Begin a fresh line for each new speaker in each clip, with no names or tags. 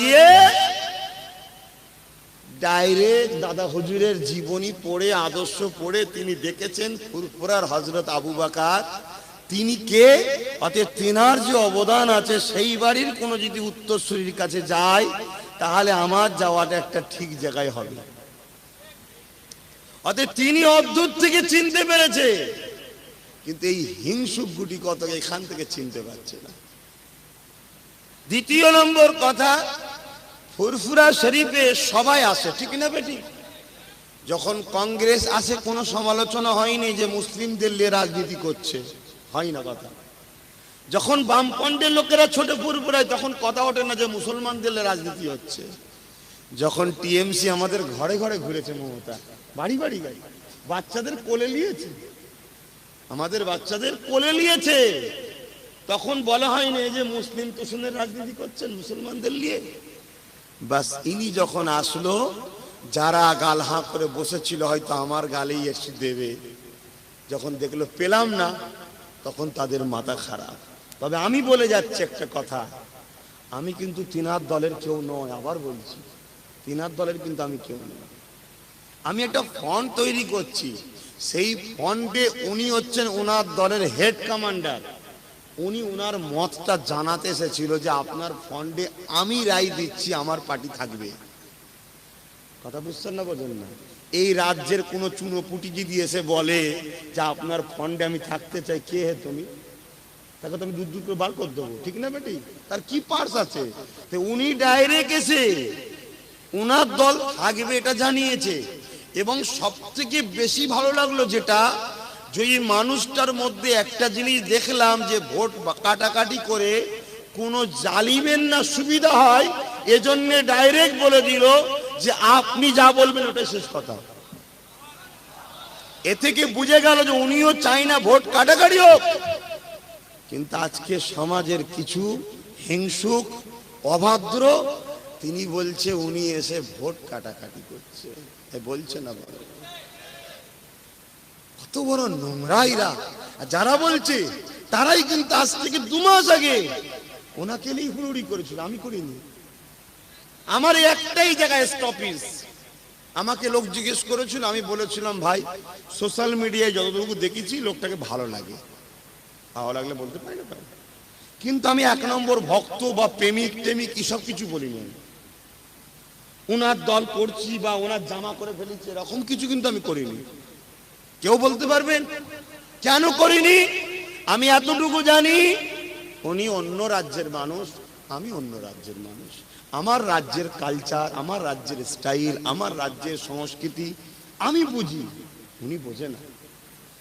দিয়ে ডাইরেক্ট দাদা হুজুরের জীবনী পড়ে, আদর্শ পড়ে তিনি দেখেছেন ফুরফুরার হজরত আবু বাকার। তিনি কে? অতএব তেনার যে অবদান আছে, সেই বাড়ির কোনো যদি উত্তরসূরির কাছে যায়, তাহলে আমার যাওয়াটা একটা ঠিক জায়গায় হবে। অতএব তিনি অদ্ভুত থেকে চিনতে পেরেছে, কিন্তু এই হিংসুক গুটি কত এখান থেকে চিনতে পারছে না। দ্বিতীয় নম্বর কথা ফুরফুরা শরীফে সবাই আসে ঠিক না বেটি? যখন কংগ্রেস আসে কোনো সমালোচনা হয়নি যে মুসলিমদের নিয়ে রাজনীতি করছে। হয় না কথা। যখন বামপন্থের লোকেরা ছোট ফুরফুরায়, তখন কথা ওঠে না যে মুসলমানদের রাজনীতি হচ্ছে। যখন টিএমসি আমাদের ঘরে ঘরে ঘুরেছে মমতা, বাড়ি বাড়ি গাড়ি বাচ্চাদের কোলে নিয়েছে। আমাদের বাচ্চাদের কোলে নিয়েছে। তখন বলা হয়নি যে মুসলিম তোষণের রাজনীতি করছেন মুসলমানদের নিয়ে। বাস ইনি যখন আসলো, যারা গাল হাঁ করে বসেছিল, হয়তো আমার গালেই এসে দেবে। যখন দেখল পেলাম না, তখন তাদের মাথা খারাপ। তবে আমি বলে যাচ্ছি একটা কথা। আমি কিন্তু তিনার দলের কেউ নয়, আবার বলছি। তিনার দলের কিন্তু আমি কেউ নয় আমি একটা ফন্ড তৈরি করছি। সেই ফন্ডে উনি হচ্ছেন ওনার দলের হেড কমান্ডার উনি ওনার মতটা জানাতে এসেছিল যে আপনার ফন্ডে আমি রায় দিচ্ছি, আমার পার্টি থাকবে। কথা বুঝছেন না বোঝেন না? এই রাজ্যের কোনো চুনো চুনোপুটি যদি এসে বলে যে আপনার ফন্ডে আমি থাকতে চাই, কে হে তুমি? তাকে তো আমি দূর দূর করে বার করে দেবো। ঠিক না বেটি? তার কি পার্স আছে? তো উনি ডাইরেক্ট এসে উনার দল থাকবে এটা জানিয়েছে। এবং সব থেকে বেশি ভালো লাগল যেটা যে এই মানুষটার মধ্যে একটা জিনিস দেখলাম যে ভোট কাটাকাটি করে কোনো জালিমের না সুবিধা হয়, এজন্য ডাইরেক্ট বলে দিল যে আপনি যা বলবেন ওটাই শেষ কথা। এ থেকে বুঝে গেল যে উনিও চাই না ভোট কাটাকাটি হোক। কিন্তু আজকে সমাজের কিছু হিংসুক, অভদ্র, তিনি বলছে উনি এসে ভোট কাটাকাটি করছে। বলছে না বলে। কত বড় নোংরাইরা। যারা বলছে, তারাই কিন্তু আজ থেকে দু মাস আগে ওনাকে নিয়ে হুড়ুড়ি করেছিল। আমি করিনি। আমার একটাই জায়গায় স্টপিস আমাকে লোক জিজ্ঞেস করেছিল, আমি বলেছিলাম, ভাই সোশ্যাল মিডিয়ায় যতটুকু দেখেছি, লোকটাকে ভালো লাগে। ভালো লাগলে বলতে পারি না কিন্তু আমি এক নম্বর ভক্ত বা প্রেমিক টেমিক, এসব কিছু বলিনি ওনার দল করছি বা ওনার জামা করে ফেলেছি, এরকম কিছু কিন্তু আমি করিনি। কেউ বলতে পারবেন? কেন করিনি? আমি এতটুকু জানি, উনি অন্য রাজ্যের মানুষ, আমি অন্য রাজ্যের মানুষ। আমার রাজ্যের কালচার আমার রাজ্যের স্টাইল আমার রাজ্যের সংস্কৃতি, আমি বুঝি, উনি বোঝে না।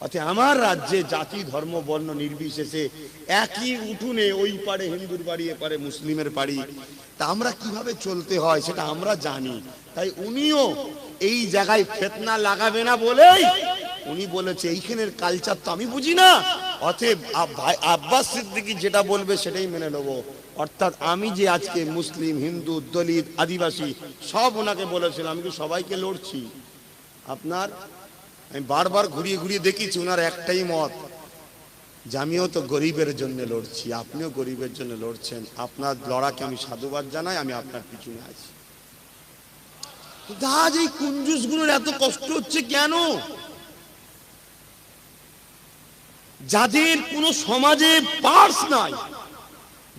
অর্থাৎ আমার রাজ্যে জাতি, ধর্ম, বর্ণ নির্বিশেষে একই উঠুনে ওই পারে হিন্দুর বাড়ি, এ পারে মুসলিমের বাড়ি। তা আমরা কীভাবে চলতে হয় সেটা আমরা জানি। তাই উনিও এই জায়গায় ফেতনা লাগাবে না বলেই উনি বলেছে, এইখানের কালচার তো আমি বুঝি না। অতএব আব- আব্বাস সিদ্দিকী যেটা বলবে সেটাই মেনে নেব। অর্থাৎ আমি যে আজকে মুসলিম, হিন্দু, দলিত, আদিবাসী, সব ওনাকে বলেছিলাম, আমি সবাইকে লড়ছি? আপনার, আমি বারবার ঘুরিয়ে ঘুরিয়ে দেখেছি ওনার একটাই মত, যে আমিও তো গরিবের জন্য লড়ছি, আপনিও গরিবের জন্য লড়ছেন, আপনার লড়াকে আমি সাধুবাদ জানাই, আমি আপনার পিছনে আছি। আজ এই কুঞ্জুসগুলোর এত কষ্ট হচ্ছে কেন? যাদের কোনো সমাজে পার্স নাই,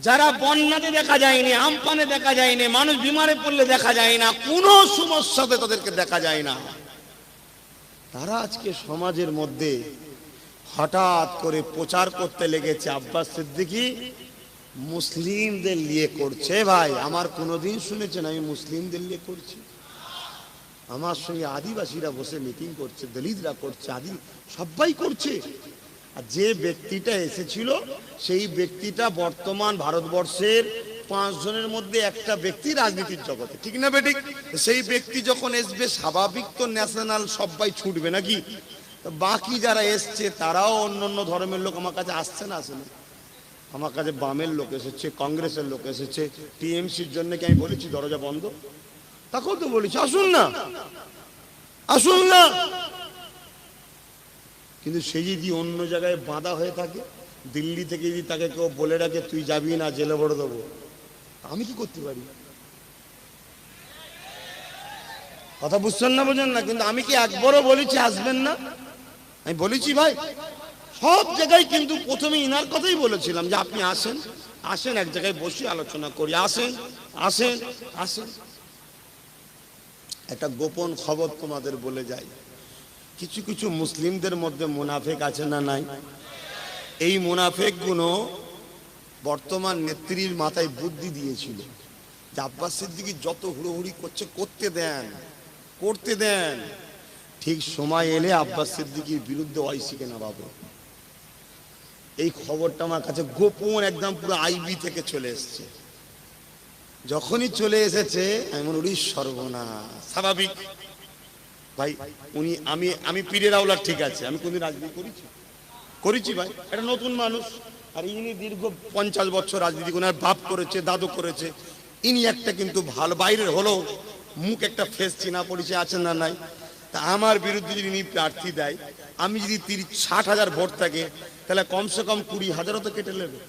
যারা বন্যাতে দেখা যায়নি আমপানে দেখা যায়নি, মানুষ বিমারে পড়লে দেখা যায় না, কোনো সমস্যাতে তাদেরকে দেখা যায় না। তারা আজকে সমাজের মধ্যে হঠাৎ করে প্রচার করতে লেগেছে, আব্বাস সিদ্দিকি, মুসলিমদের নিয়ে করছে। ভাই, আমার কোনোদিন শুনেছেন আমি মুসলিমদের নিয়ে করছি। আমার সঙ্গে আদিবাসীরা বসে মিটিং করছে, দলিতরা করছে, আদি সবাই করছে। আর যে ব্যক্তিটা এসেছিল, সেই ব্যক্তিটা বর্তমান ভারতবর্ষের পাঁচ জনের মধ্যে একটা ব্যক্তি রাজনীতির জগতে। ঠিক না বেঠিক? সেই ব্যক্তি যখন আসবে স্বাভাবিক তো ন্যাশনাল সবাই ছুটবে নাকি? বাকি যারা এসছে, তারাও অন্য অন্য ধর্মের লোক আমার কাছে আসছে না আসে না আমার কাছে বামের লোক এসেছে, কংগ্রেসের লোক এসেছে, টিএমসির জন্য কি আমি বলেছি দরজা বন্ধ? তাকেও তো বলেছি, আসুন না। আসুন না। কিন্তু সে যদি অন্য জায়গায় বাঁধা হয়ে থাকে, দিল্লি থেকে যদি তাকে কেউ বলে রাখে তুই যাবি না, জেলে ভরে দেবো। আমি কি করতে পারি? কথা বুঝছেন না, বোঝেন না? কিন্তু আমি কি একবারও বলেছি, আসবেন না? আমি বলেছি, ভাই, সব জায়গায় কিন্তু প্রথমে ইনার কথাই বলেছিলাম যে আপনি আসেন আসেন, এক জায়গায় বসে আলোচনা করি। আসেন আসেন আসেন। একটা গোপন খবর তোমাদের বলে যায় কিছু কিছু মুসলিমদের মধ্যে মুনাফেক আছে না নাই? এই মুনাফেকগুলো বর্তমান নেত্রীর মাথায় বুদ্ধি দিয়েছিল। যে আব্বাস সিদ্দিকি যত হুড়োহুড়ি করছে, করতে দেন করতে দেন। ঠিক সময় এলে আব্বাস সিদ্দিকির বিরুদ্ধে ওয়াইসিকে নামাবো এই খবরটা আমার কাছে গোপন একদম পুরো আইবি থেকে চলে এসছে। যখনই চলে এসেছে, আমি মনে করি সর্বনাশ। স্বাভাবিক। ভাই, উনি, আমি আমি পীরের আওলার ঠিক আছে, আমি কোনদিন রাজনীতি করেছি? করেছি ভাই এটা নতুন মানুষ। আর ইনি দীর্ঘ পঞ্চাশ বছর রাজনীতি ওনার বাপ করেছে, দাদু করেছে। ইনি একটা কিন্তু ভালো, বাইরের হলো মুখ একটা ফেস চিনা পরিচয় আছেন না নাই? তা আমার বিরুদ্ধে যদি ইনি প্রার্থী দেয়, আমি যদি তিরিশ, ষাট হাজার ভোট থাকে, তাহলে কমসে কম কুড়ি হাজারও তো কেটে নেবে।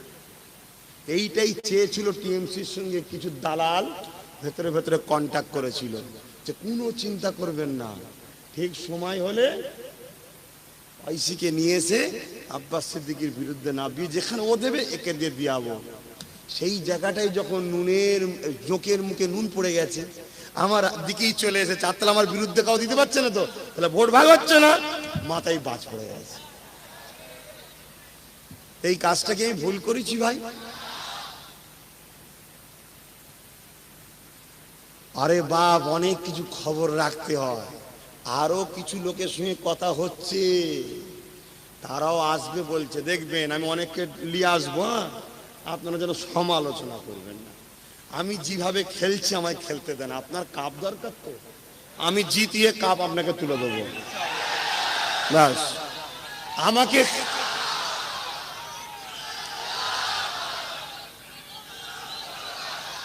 এইটাই চেয়েছিল টিএমসির সঙ্গে কিছু দালাল, ভেতরে ভেতরে কন্ট্যাক্ট করেছিল, যে কোনো চিন্তা করবেন না। ঠিক সময় হলে আইসিকে নিয়ে এসে আব্বাস সিদ্দিকির বিরুদ্ধে নামিয়ে যেখানে ও দেবে, একে দিয়ে দিয়াবো। সেই জায়গাটাই যখন নুনের, জোকের মুখে নুন পড়ে গেছে, আমার দিকেই চলে এসেছে। তাহলে আমার বিরুদ্ধে কাউ দিতে পারছে না তো? তাহলে ভোট ভাগ হচ্ছে না? মাথায় বাজ পড়ে গেছে। এই কাজটাকে আমি ভুল করেছি ভাই? আরে বাপ, অনেক কিছু খবর রাখতে হয়। আরও কিছু লোকের সঙ্গে কথা হচ্ছে। তারাও আসবে বলছে, দেখবেন, আমি অনেককে নিয়ে আসব হ্যাঁ? আপনারা যেন সমালোচনা করবেন না। আমি যেভাবে খেলছি, আমায় খেলতে দেন। আপনার কাপ দরকার তো। আমি জিতিয়ে কাপ আপনাকে তুলে দেবো। ব্যাস। আমাকে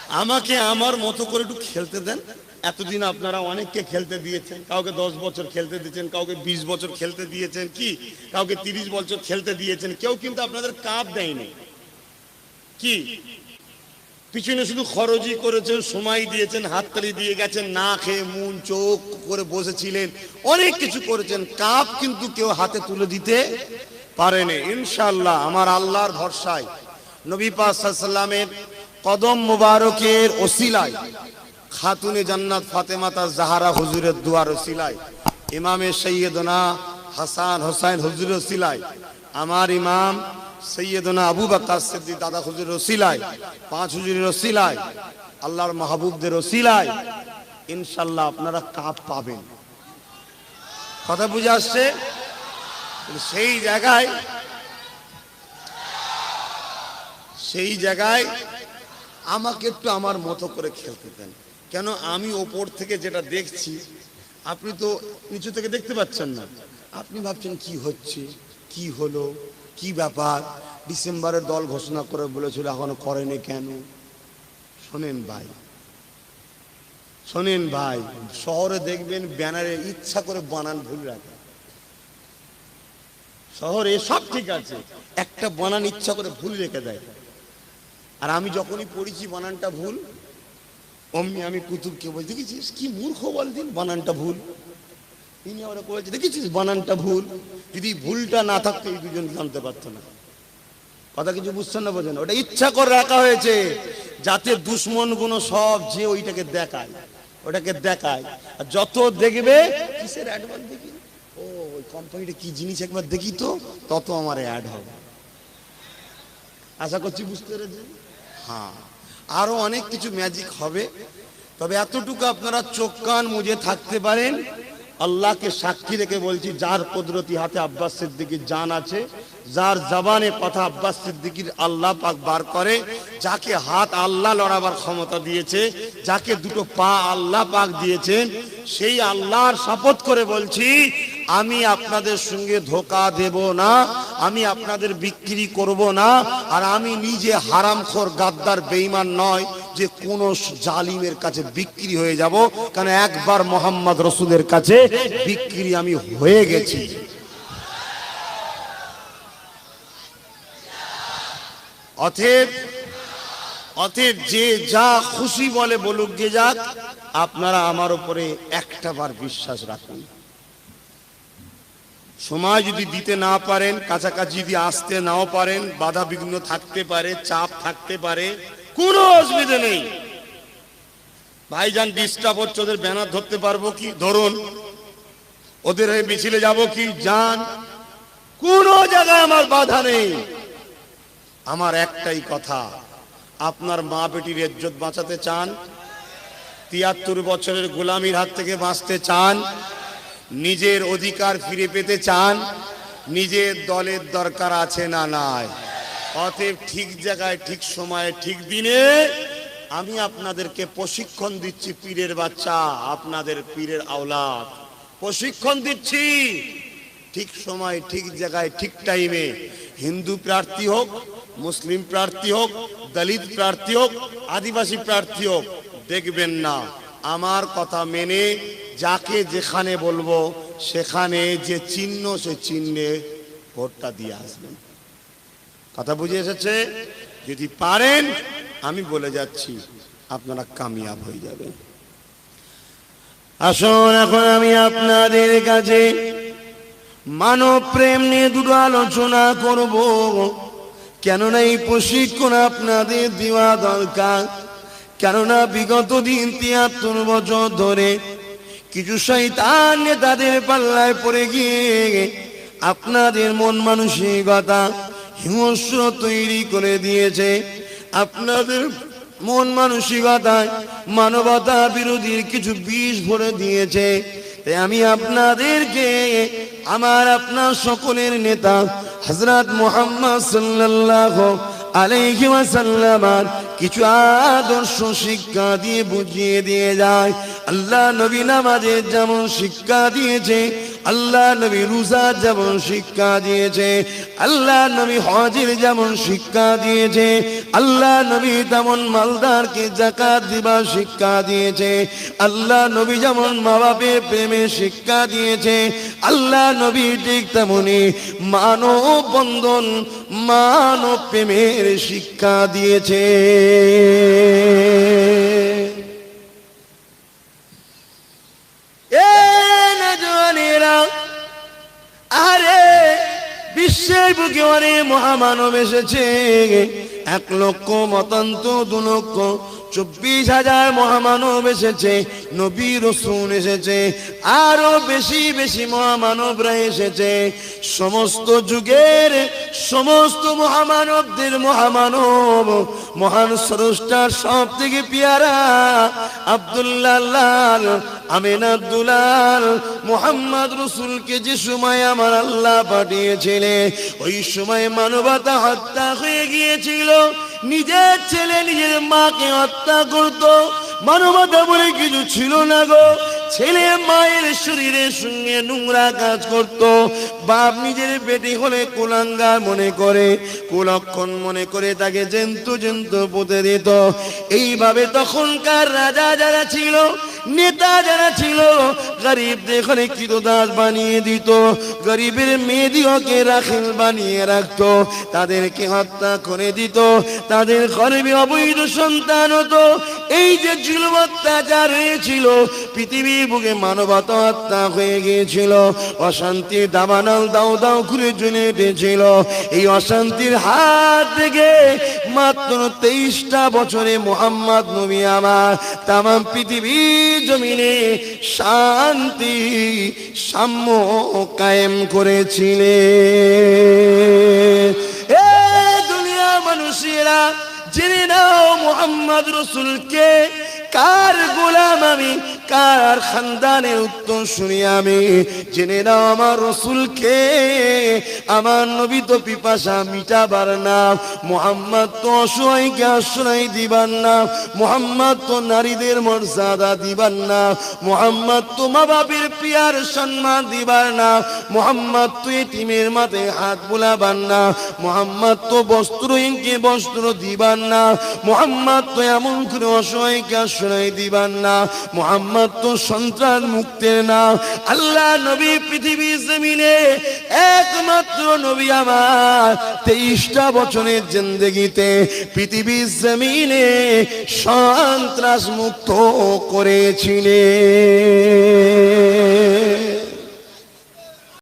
আমাকে আমার মতো করে একটু খেলতে দেন। এতদিন আপনারা অনেককে খেলতে দিয়েছেন, কাউকে দশ বছর খেলতে দিয়েছেন, কাউকে বিশ বছর খেলতে দিয়েছেন, কি? কাউকে তিরিশ বছর খেলতে দিয়েছেন, কেউ কিন্তু আপনাদের কাপ দেয়নি। কি? পিছনে শুধু খরচই করেছেন, সময় দিয়েছেন, হাততালি দিয়ে গেছেন, না খেয়ে মুন, চোখ করে বসেছিলেন, অনেক কিছু করেছেন, কাপ কিন্তু কেউ হাতে তুলে দিতে পারেনি। ইনশাল্লাহ আমার আল্লাহর ভরসায় নবী পাক সাল্লামের কদম মুবারকের ওসিলায় খাতুনে জান্নাত ফাতেমাতা জাহারা হুজুরের দুয়ার ওসিলায় ইমামে সৈয়দনা হাসান হোসাইন হুজুরের ওসিলায় আমার ইমাম সৈয়দনা আবু বাক্কার সিদ্দিক দাদা হুজুর ওসিলায় পাঁচ হুজুরের ওসিলায় আল্লাহর মাহবুবদের ওসিলায় ইনশাল্লাহ আপনারা কাপ পাবেন। কথা বুঝে আসছে? সেই জায়গায় সেই জায়গায় আমাকে একটু আমার মতো করে খেলতে দেন। কেন আমি ওপর থেকে যেটা দেখছি, আপনি তো নিচু থেকে দেখতে পাচ্ছেন না। আপনি ভাবছেন কি হচ্ছে, কি হলো, কি ব্যাপার? ডিসেম্বরের দল ঘোষণা করে বলেছিল, এখনও করেনি কেন? শোনেন ভাই শোনেন ভাই, শহরে দেখবেন ব্যানারে ইচ্ছা করে বানান ভুল রাখে। শহরে সব ঠিক আছে, একটা বানান ইচ্ছা করে ভুল রেখে দেয়। আর আমি যখনই পড়েছি বানানটা ভুল অমনি আমি কুতুবকে বলছি দেখেছিস কি মূর্খ বল দিন বানানটা ভুল। তিনি আবার বলছে, দেখেছিস বানানটা ভুল? যদি ভুলটা না থাকতো এই দুজন জানতে পারতো না। কথা কিছু বুঝছেন না বোঝেন? ওটা ইচ্ছা করে রাখা হয়েছে, যাতে দুশ্মনগুলো সব যে ওইটাকে দেখায়, ওটাকে দেখায়। আর যত দেখবে, কিসের অ্যাডভান্স দেখি? ও, ওই কোম্পানিটা কি জিনিস একবার দেখি তো, তত আমার অ্যাড হবে। আশা করছি বুঝতে পেরেছেন? হ্যাঁ। আরও অনেক কিছু ম্যাজিক হবে। তবে এতটুকু আপনারা চোখ কান মুজে থাকতে পারেন। আল্লাহকে সাক্ষী রেখে বলছি, যার কুদরতি হাতে আব্বাস সিদ্দিকির জান আছে, যার জবানে কথা আব্বাস সিদ্দিকির আল্লাহ পাক বার করে, যাকে হাত আল্লাহ লড়াবার ক্ষমতা দিয়েছে, যাকে দুটো পা আল্লাহ পাক দিয়েছেন, সেই আল্লাহর শপথ করে বলছি আমি আপনাদের সঙ্গে ধোকা দেব না, আমি আপনাদের বিক্রি করব না, আর আমি নিজে হারামখোর, গাদ্দার বেইমান নয় যে কোন জালিমের কাছে বিক্রি হয়ে যাব, কারণ একবার মোহাম্মদ রসুলের কাছে বিক্রি আমি হয়ে গেছি। অতএব অতএব যে যা খুশি বলে বলুক যে যাক, আপনারা আমার উপরে একটা বার বিশ্বাস রাখুন। সময় যদি দিতে না পারেন, কাছাকাছি যদি আসতে নাও পারেন, বাধা বিঘ্ন থাকতে পারে, চাপ থাকতে পারে, কোনো অসুবিধা নেই। ভাইজান ডিস্টার্ব হচ্ছে, ওদের ব্যানার ধরতে পারব কি? ধরুন, ওদের হয়ে মিছিলে যাব কি? যান। কোনো জায়গায় আমার বাধা নেই। আমার একটাই কথা, আপনার মা বেটির ইজ্জত বাঁচাতে চান, তিয়াত্তর বছরের গোলামির হাত থেকে বাঁচতে চান নিজের অধিকার ফিরে পেতে চান? নিজের দলের দরকার আছে না নাই? অতএব ঠিক জায়গায়, ঠিক সময়ে, ঠিক দিনে আমি আপনাদেরকে প্রশিক্ষণ দিচ্ছি পীরের বাচ্চা, আপনাদের পীরের আওলাদ। প্রশিক্ষণ দিচ্ছি। ঠিক সময়, ঠিক জায়গায়, ঠিক টাইমে হিন্দু প্রার্থী হোক, মুসলিম প্রার্থী হোক, দলিত প্রার্থী হোক, আদিবাসী প্রার্থী হোক, দেখবেন না। আমার কথা মেনে যাকে যেখানে বলব, সেখানে যে চিহ্ন, সে চিহ্নে ভোটটা দিয়ে আসবেন। কথা বুঝে এসেছে? যদি পারেন, আমি বলে যাচ্ছি, আপনারা কামিয়াব হয়ে যাবেন। আসুন, এখন আমি আপনাদের কাছে মানব প্রেম নিয়ে দুটো আলোচনা করব। কেননা এই প্রশিক্ষণ আপনাদের দেওয়া দরকার। কেননা বিগত দিন তিয়াত্তর বছর ধরে কিছু শৈতান নেতাদের পাল্লায় পড়ে গিয়ে আপনাদের মন মানসিকতা হিংস্র তৈরি করে দিয়েছে। আপনাদের মন মানসিকতায় মানবতা বিরোধীর কিছু বিষ ভরে দিয়েছে। আমি আপনাদেরকে, আমার আপনার সকলের নেতা হজরত মোহাম্মদ সাল্লাল্লাহু আলাইহি ওয়াসাল্লামার কিছু আদর্শ শিক্ষা দিয়ে বুঝিয়ে দিয়ে যায়। আল্লাহ নবী নামাজের যেমন শিক্ষা দিয়েছে আল্লাহ নবী রোজা যেমন শিক্ষা দিয়েছে, আল্লাহ নবী হজের যেমন শিক্ষা দিয়েছে, আল্লাহ নবী তেমন মালদারকে জাকাত দিবার শিক্ষা দিয়েছে, আল্লাহ নবী যেমন মা বাপের প্রেমে শিক্ষা দিয়েছে, আল্লাহ নবী ঠিক তেমনি মানব বন্ধন মানব প্রেমের শিক্ষা দিয়েছে। বুকে অনেক মহামানব এসেছে। এক লক্ষ মতান্ত দু লক্ষ। চব্বিশ হাজার মহামানব এসেছে, নবী রসুন এসেছে, আরও বেশি বেশি মহামানবরা এসেছে। সমস্ত যুগের সমস্ত মহামানবদের মহামানব, মহান স্রষ্টার সব থেকে পিয়ারা আব্দুল্লাহ লাল, আমিন আব্দুলাল মোহাম্মদ রসুলকে যে সময় আমার আল্লাহ পাঠিয়েছিলেন, ওই সময় মানবতা হত্যা হয়ে গিয়েছিল। নিজের ছেলে নিজের মাকে হত্যা করত। মানবতা বলে কিছু ছিল না গো। ছেলে মায়ের শরীরের সঙ্গে নোংরা কাজ করত। বাপ নিজের পেটে হলে কুলাঙ্গার মনে করে, কুলক্ষণ মনে করে তাকে জন্তু জন্তু পুঁতে দিত। এইভাবে তখনকার রাজা যারা ছিল নেতা যারা ছিল, গরিবদের ঘরে কৃতদাস বানিয়ে দিত। গরিবের মেয়েদিওকে রাখেল বানিয়ে রাখতো। তাদেরকে হত্যা করে দিত। তাদের গর্বে অবৈধ সন্তান হতো। এই যে জুলুম অত্যাচার হয়েছিল, পৃথিবীর বুকে মানবতা হত্যা হয়ে গিয়েছিল। অশান্তির দাবানাল দাও দাও ঘুরে চলে উঠেছিল। এই অশান্তির হাত থেকে মাত্র তেইশটা বছরে মোহাম্মদ নবী আমার তাম পৃথিবী জমিনে শান্তি, সাম্য কায়েম করেছিলেন। এ দুনিয়া মানুষেরা জেনে নাও মোহাম্মদ রসুলকে, কার গোলাম আমি কার খানদানের উত্তর শুনি আমি। জেনে নাও আমার রসুলকে। আমার নবী তো পিপাসা মিটাবার না। মোহাম্মদ তো অসহায়কে আশ্রয় দিবার না। মোহাম্মদ তো নারীদের মর্যাদা দিবার না। মোহাম্মদ তো মা বাপের পিয়ার সম্মান দিবার না। মোহাম্মদ তো এটিমের মাথায় হাত বুলাবার না। মোহাম্মদ তো বস্ত্রহীনকে বস্ত্র দিবার না। মোহাম্মদ তো এমন করে অসহায়কে আশ্রয় দিবার না। মোহাম্মদ তো সন্ত্রাস মুক্তের নাম। আল্লাহ নবী পৃথিবী জমিনে একমাত্র নবী আমার। তেইশটা বছরের জিন্দগিতে পৃথিবীর জমিনে সন্ত্রাস মুক্ত করেছিলেন।